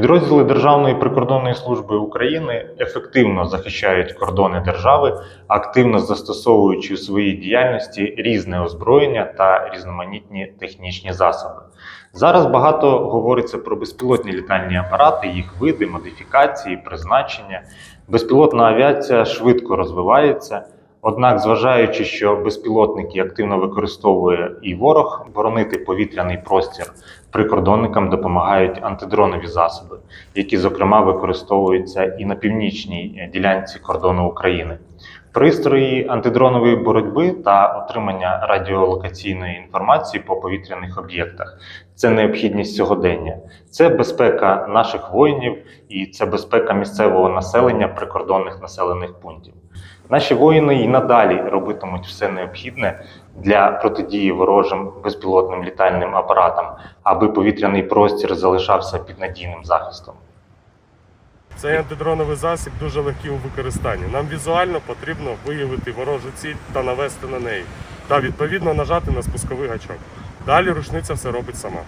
Підрозділи Державної прикордонної служби України ефективно захищають кордони держави, активно застосовуючи у своїй діяльності різне озброєння та різноманітні технічні засоби. Зараз багато говориться про безпілотні літальні апарати, їх види, модифікації, призначення. Безпілотна авіація швидко розвивається. Однак, зважаючи, що безпілотники активно використовує і ворог, боронити повітряний простір прикордонникам допомагають антидронові засоби, які, зокрема, використовуються і на північній е, ділянці кордону України. Пристрої антидронової боротьби та отримання радіолокаційної інформації по повітряних об'єктах це необхідність сьогодення, це безпека наших воїнів і це безпека місцевого населення прикордонних населених пунктів. Наші воїни і надалі робитимуть все необхідне для протидії ворожим безпілотним літальним апаратам, аби повітряний простір залишався під надійним захистом. Цей антидроновий засіб дуже легкий у використанні. Нам візуально потрібно виявити ворожу ціль та навести на неї, та відповідно нажати на спусковий гачок. Далі рушниця все робить сама.